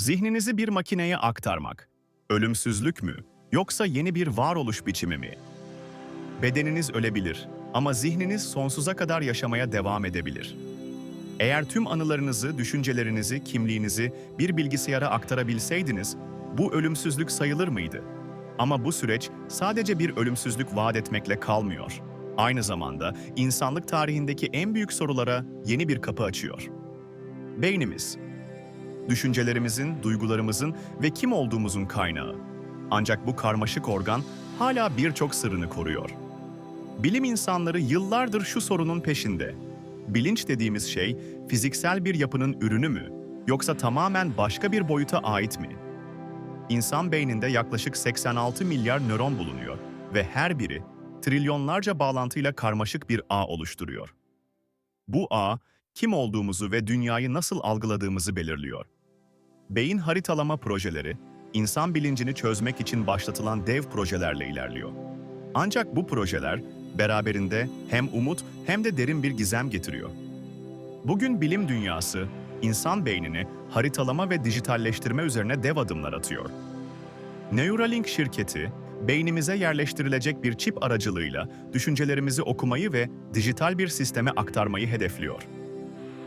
Zihninizi bir makineye aktarmak. Ölümsüzlük mü? Yoksa yeni bir varoluş biçimi mi? Bedeniniz ölebilir ama zihniniz sonsuza kadar yaşamaya devam edebilir. Eğer tüm anılarınızı, düşüncelerinizi, kimliğinizi bir bilgisayara aktarabilseydiniz, bu ölümsüzlük sayılır mıydı? Ama bu süreç sadece bir ölümsüzlük vaat etmekle kalmıyor. Aynı zamanda insanlık tarihindeki en büyük sorulara yeni bir kapı açıyor. Beynimiz, düşüncelerimizin, duygularımızın ve kim olduğumuzun kaynağı. Ancak bu karmaşık organ hala birçok sırrını koruyor. Bilim insanları yıllardır şu sorunun peşinde. Bilinç dediğimiz şey fiziksel bir yapının ürünü mü yoksa tamamen başka bir boyuta ait mi? İnsan beyninde yaklaşık 86 milyar nöron bulunuyor ve her biri trilyonlarca bağlantıyla karmaşık bir ağ oluşturuyor. Bu ağ kim olduğumuzu ve dünyayı nasıl algıladığımızı belirliyor. Beyin haritalama projeleri, insan bilincini çözmek için başlatılan dev projelerle ilerliyor. Ancak bu projeler beraberinde hem umut hem de derin bir gizem getiriyor. Bugün bilim dünyası, insan beynini haritalama ve dijitalleştirme üzerine dev adımlar atıyor. Neuralink şirketi, beynimize yerleştirilecek bir çip aracılığıyla düşüncelerimizi okumayı ve dijital bir sisteme aktarmayı hedefliyor.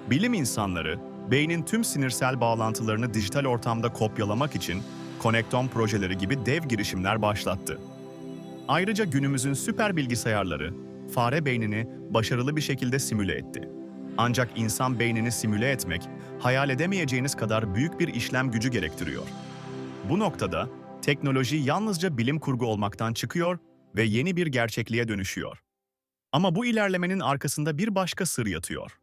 Bilim insanları, beynin tüm sinirsel bağlantılarını dijital ortamda kopyalamak için Connectome projeleri gibi dev girişimler başlattı. Ayrıca günümüzün süper bilgisayarları, fare beynini başarılı bir şekilde simüle etti. Ancak insan beynini simüle etmek, hayal edemeyeceğiniz kadar büyük bir işlem gücü gerektiriyor. Bu noktada teknoloji yalnızca bilim kurgu olmaktan çıkıyor ve yeni bir gerçekliğe dönüşüyor. Ama bu ilerlemenin arkasında bir başka sır yatıyor.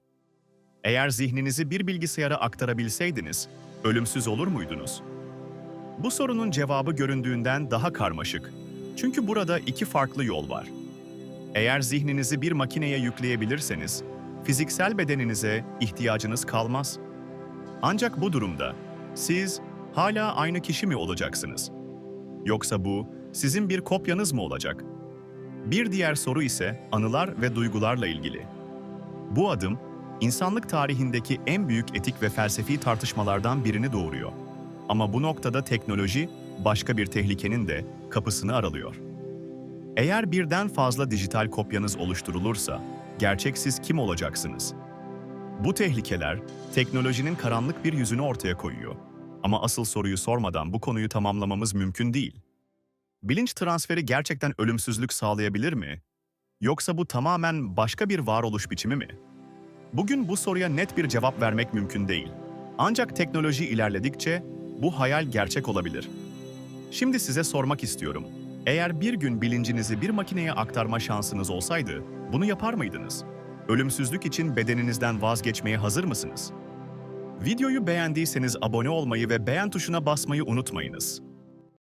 Eğer zihninizi bir bilgisayara aktarabilseydiniz, ölümsüz olur muydunuz? Bu sorunun cevabı göründüğünden daha karmaşık. Çünkü burada iki farklı yol var. Eğer zihninizi bir makineye yükleyebilirseniz, fiziksel bedeninize ihtiyacınız kalmaz. Ancak bu durumda siz hala aynı kişi mi olacaksınız? Yoksa bu sizin bir kopyanız mı olacak? Bir diğer soru ise anılar ve duygularla ilgili. Bu adım, insanlık tarihindeki en büyük etik ve felsefi tartışmalardan birini doğuruyor. Ama bu noktada teknoloji, başka bir tehlikenin de kapısını aralıyor. Eğer birden fazla dijital kopyanız oluşturulursa, gerçek siz kim olacaksınız? Bu tehlikeler, teknolojinin karanlık bir yüzünü ortaya koyuyor. Ama asıl soruyu sormadan bu konuyu tamamlamamız mümkün değil. Bilinç transferi gerçekten ölümsüzlük sağlayabilir mi? Yoksa bu tamamen başka bir varoluş biçimi mi? Bugün bu soruya net bir cevap vermek mümkün değil. Ancak teknoloji ilerledikçe bu hayal gerçek olabilir. Şimdi size sormak istiyorum. Eğer bir gün bilincinizi bir makineye aktarma şansınız olsaydı, bunu yapar mıydınız? Ölümsüzlük için bedeninizden vazgeçmeye hazır mısınız? Videoyu beğendiyseniz abone olmayı ve beğen tuşuna basmayı unutmayınız.